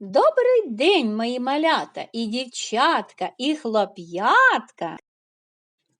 Добрий день, мої малята, і дівчатка, і хлоп'ятка.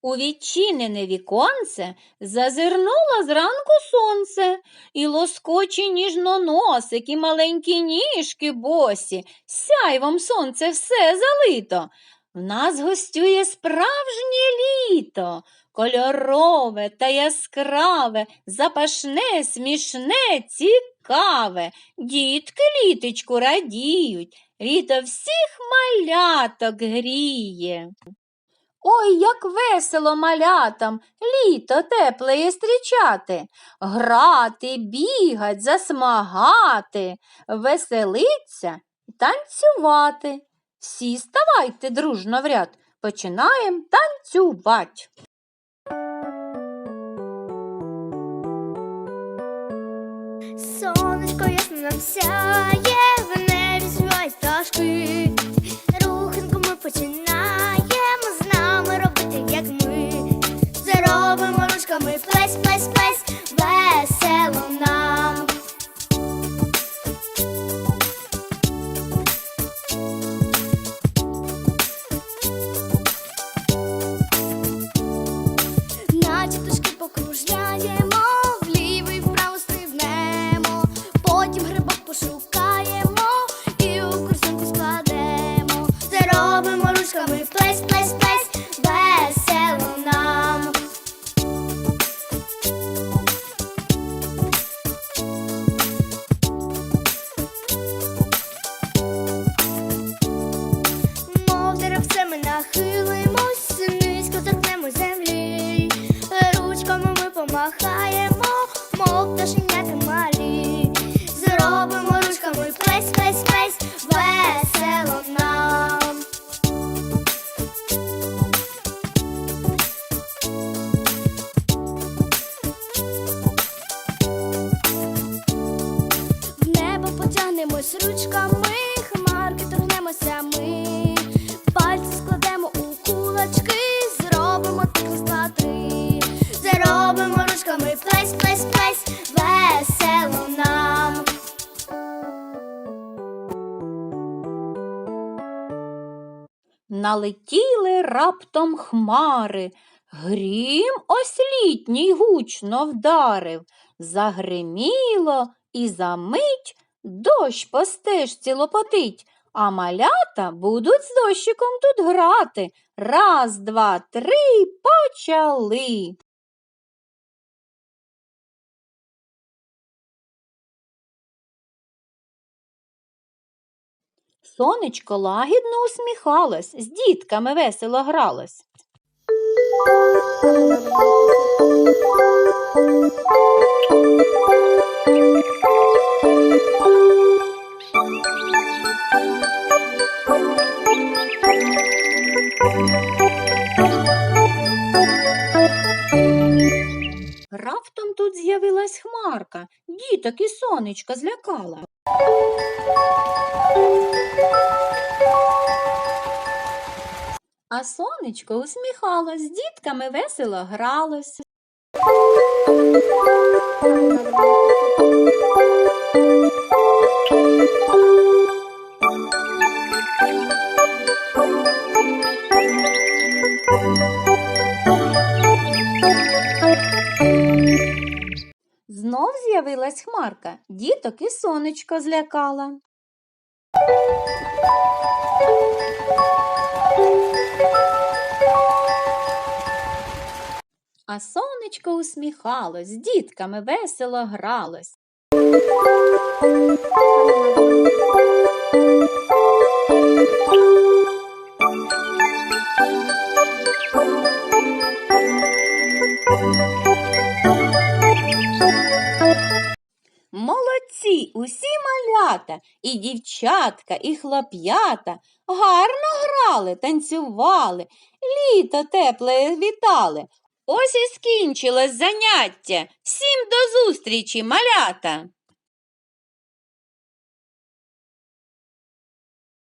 У відчинене віконце зазирнуло зранку сонце, і лоскочі ніжноносик, і маленькі ніжки босі, сяйвом сонце все залито. В нас гостює справжнє літо, кольорове та яскраве, запашне, смішне, цікаве. Дітки літочку радіють, літо всіх маляток гріє. Ой, як весело малятам літо теплеє зустрічати, грати, бігать, засмагати, веселиться і танцювати. Всі ставайте дружно в ряд, починаємо танцювати. Сонечко ясно нам сяє, в небі співають пташки. Руханку ми починаємо з нами робити, як ми. Заробимо ручками плесь, плесь, плесь, весело нам. Помахаємо, мов пташенята малі. Зробимо ручками плесь, плесь, плесь, весело нам. В небо потягнемось ручками, хмарки торгнемося ми, Налетіли раптом хмари, грім ослітній гучно вдарив, загриміло і за мить дощ по стежці лопотить, а малята будуть з дощиком тут грати. Раз, два, три, почали. Сонечко лагідно усміхалось, з дітками весело гралось. Раптом тут з'явилась хмарка, діток і сонечко злякала. А сонечко усміхалось, з дітками весело гралось. Знов з'явилась хмарка, діток і сонечко злякала. А сонечко усміхалось, з дітками весело гралось. Молодці, малята, і дівчатка, і хлоп'ята гарно грали, танцювали, літо тепле вітали. Ось і скінчилось заняття. Всім до зустрічі, малята!